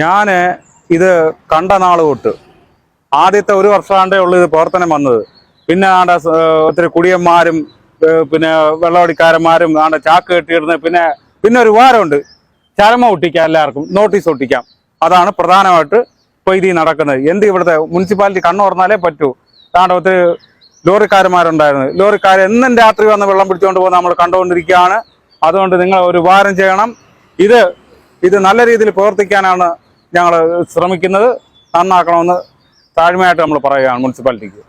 ഞാൻ ഇത് കണ്ട നാൾ തൊട്ട് ആദ്യത്തെ ഒരു വർഷമാണ്ടേ ഉള്ളൂ ഇത് പ്രവർത്തനം വന്നത്. പിന്നെ ആണ്ട ഒത്തിരി കുടിയന്മാരും പിന്നെ വെള്ളവടിക്കാരന്മാരും ആണ്ട ചാക്ക് കെട്ടിയിടുന്ന പിന്നെ പിന്നെ ഒരു ഉപകാരമുണ്ട്. ചരമ ഒട്ടിക്കാം എല്ലാവർക്കും നോട്ടീസ് ഒട്ടിക്കാം. അതാണ് പ്രധാനമായിട്ട് ഇപ്പോൾ ഇത് നടക്കുന്നത്. എന്ത് ഇവിടുത്തെ മുനിസിപ്പാലിറ്റി കണ്ണു തുറന്നാലേ പറ്റൂ. ആണ്ട ഒത്തിരി ലോറിക്കാരന്മാരുണ്ടായിരുന്നു. ലോറിക്കാർ എന്നും രാത്രി വന്ന് വെള്ളം പിടിച്ചുകൊണ്ട് പോകുന്ന നമ്മൾ കണ്ടുകൊണ്ടിരിക്കുകയാണ്. അതുകൊണ്ട് നിങ്ങൾ ഒരു ഉപകാരം ചെയ്യണം. ഇത് ഇത് നല്ല രീതിയിൽ പ്രവർത്തിക്കാനാണ് ഞങ്ങൾ ശ്രമിക്കുന്നത് നന്നാക്കണമെന്ന് താഴ്മയായിട്ട് നമ്മൾ പറയുകയാണ് മുനിസിപ്പാലിറ്റിക്ക്.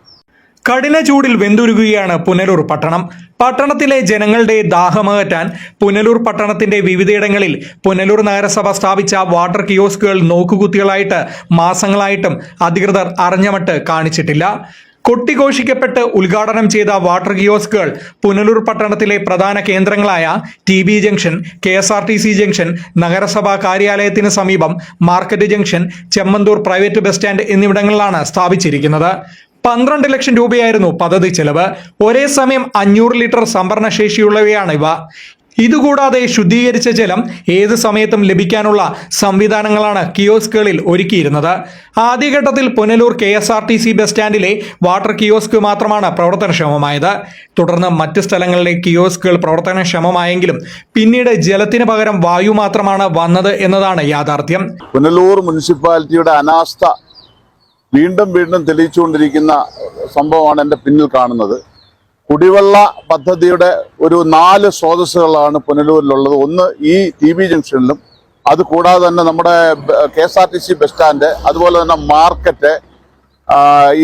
കഠിന ചൂടിൽ വെന്തുരുകുകയാണ് പുനലൂർ പട്ടണം. പട്ടണത്തിലെ ജനങ്ങളുടെ ദാഹമകറ്റാൻ പുനലൂർ പട്ടണത്തിന്റെ വിവിധയിടങ്ങളിൽ പുനലൂർ നഗരസഭ സ്ഥാപിച്ച വാട്ടർ കിയോസ്കുകൾ നോക്കുകുത്തികളായിട്ട് മാസങ്ങളായിട്ടും അധികൃതർ അറിഞ്ഞമട്ട് കാണിച്ചിട്ടില്ല. കൊട്ടിഘോഷിക്കപ്പെട്ട് ഉദ്ഘാടനം ചെയ്ത വാട്ടർ കിയോസ്കുകൾ പുനലൂർ പട്ടണത്തിലെ പ്രധാന കേന്ദ്രങ്ങളായ T B junction K S R T C junction നഗരസഭാ കാര്യാലയത്തിന് സമീപം market junction Chemmanthur private bus stand എന്നിവിടങ്ങളിലാണ് സ്ഥാപിച്ചിരിക്കുന്നത്. പന്ത്രണ്ട് ലക്ഷം രൂപയായിരുന്നു പദ്ധതി ചെലവ്. ഒരേ സമയം അഞ്ഞൂറ് ലിറ്റർ സംഭരണ ശേഷിയുള്ളവയാണ് ഇവ. ഇതുകൂടാതെ ശുദ്ധീകരിച്ച ജലം ഏത് സമയത്തും ലഭിക്കാനുള്ള സംവിധാനങ്ങളാണ് കിയോസ്കുകളിൽ ഒരുക്കിയിരുന്നത്. ആദ്യഘട്ടത്തിൽ Punalur K S R T C bus സ്റ്റാൻഡിലെ water kiosk മാത്രമാണ് പ്രവർത്തനക്ഷമമായത്. തുടർന്ന് മറ്റ് സ്ഥലങ്ങളിലെ കിയോസ്കുകൾ പ്രവർത്തനക്ഷമമായെങ്കിലും പിന്നീട് ജലത്തിന് പകരം വായു മാത്രമാണ് വന്നത് എന്നതാണ് യാഥാർത്ഥ്യം. പുനലൂർ മുനിസിപ്പാലിറ്റിയുടെ അനാസ്ഥ വീണ്ടും വീണ്ടും തെളിയിച്ചുകൊണ്ടിരിക്കുന്ന സംഭവമാണ് എന്റെ പിന്നിൽ കാണുന്നത്. കുടിവെള്ള പദ്ധതിയുടെ ഒരു നാല് സ്രോതസ്സുകളാണ് പുനലൂരിലുള്ളത്. ഒന്ന് ഈ ടി ബി ജംഗ്ഷനിലും അത് കൂടാതെ തന്നെ നമ്മുടെ K S R T C bus stand അതുപോലെ തന്നെ മാർക്കറ്റ്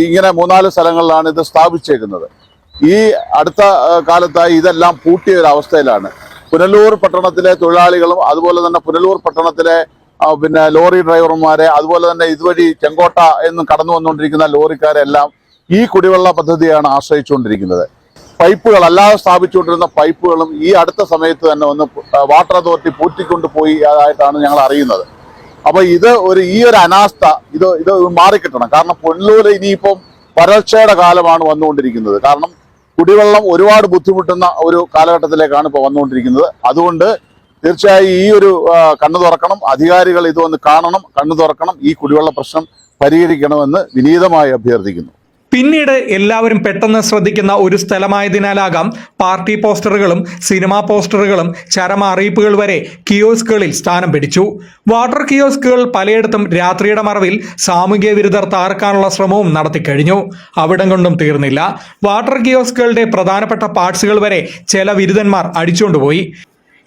ഇങ്ങനെ മൂന്നാൽ സ്ഥലങ്ങളിലാണ് ഇത് സ്ഥാപിച്ചേക്കുന്നത്. ഈ അടുത്ത കാലത്തായി ഇതെല്ലാം പൂട്ടിയ ഒരു അവസ്ഥയിലാണ്. പുനലൂർ പട്ടണത്തിലെ തൊഴിലാളികളും അതുപോലെ തന്നെ പുനലൂർ പട്ടണത്തിലെ പിന്നെ ലോറി ഡ്രൈവർമാരെ അതുപോലെ തന്നെ ഇതുവഴി ചെങ്കോട്ട എന്നും കടന്നു വന്നുകൊണ്ടിരിക്കുന്ന ലോറിക്കാരെല്ലാം ഈ കുടിവെള്ള പദ്ധതിയാണ് ആശ്രയിച്ചുകൊണ്ടിരിക്കുന്നത്. പൈപ്പുകൾ അല്ലാതെ സ്ഥാപിച്ചുകൊണ്ടിരുന്ന പൈപ്പുകളും ഈ അടുത്ത സമയത്ത് തന്നെ ഒന്ന് വാട്ടർ അതോറിറ്റി പൂട്ടിക്കൊണ്ട് പോയി ആയിട്ടാണ് ഞങ്ങൾ അറിയുന്നത്. അപ്പൊ ഇത് ഒരു ഈ ഒരു അനാസ്ഥ ഇത് ഇത് മാറിക്കിട്ടണം. കാരണം പുനലൂര് ഇനിയിപ്പം വരൾച്ചയുടെ കാലമാണ് വന്നുകൊണ്ടിരിക്കുന്നത്. കാരണം കുടിവെള്ളം ഒരുപാട് ബുദ്ധിമുട്ടുന്ന ഒരു കാലഘട്ടത്തിലേക്കാണ് ഇപ്പോൾ വന്നുകൊണ്ടിരിക്കുന്നത്. അതുകൊണ്ട് തീർച്ചയായും ഈ ഒരു കണ്ണു തുറക്കണം. അധികാരികൾ ഇത് ഇതൊന്ന് കാണണം കണ്ണു തുറക്കണം. ഈ കുടിവെള്ള പ്രശ്നം പരിഹരിക്കണമെന്ന് വിനീതമായി അഭ്യർത്ഥിക്കുന്നു. പിന്നീട് എല്ലാവരും പെട്ടെന്ന് ശ്രദ്ധിക്കുന്ന ഒരു സ്ഥലമായതിനാലാകാം പാർട്ടി പോസ്റ്ററുകളും സിനിമാ പോസ്റ്ററുകളും ചരമ അറിയിപ്പുകൾ വരെ കിയോസ്കുകളിൽ സ്ഥാനം പിടിച്ചു. വാട്ടർ കിയോസ്കുകൾ പലയിടത്തും രാത്രിയുടെ മറവിൽ സാമൂഹ്യ വിരുദ്ധർ താർക്കാനുള്ള ശ്രമവും നടത്തിക്കഴിഞ്ഞു അവിടം കൊണ്ടും തീർന്നില്ല. വാട്ടർ കിയോസ്കുകളുടെ പ്രധാനപ്പെട്ട പാർട്സുകൾ വരെ ചില വിരുദ്ധന്മാർ അടിച്ചുകൊണ്ടുപോയി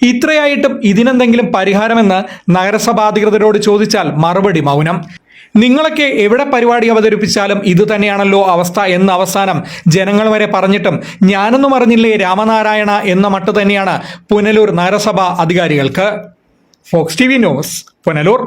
ഇത്രയായിട്ടും ഇതിനെന്തെങ്കിലും പരിഹാരമെന്ന് നഗരസഭാധികൃതരോട് ചോദിച്ചാൽ മറുപടി മൗനം. നിങ്ങളൊക്കെ എവിടെ പരിപാടി അവതരിപ്പിച്ചാലും ഇത് തന്നെയാണല്ലോ അവസ്ഥ എന്ന അവസാനം ജനങ്ങൾ വരെ പറഞ്ഞിട്ടും ഞാനൊന്നും അറിഞ്ഞില്ലേ രാമനാരായണ എന്ന മട്ട് തന്നെയാണ് പുനലൂർ നഗരസഭാ അധികാരികൾക്ക്. Fox T V news Punalur.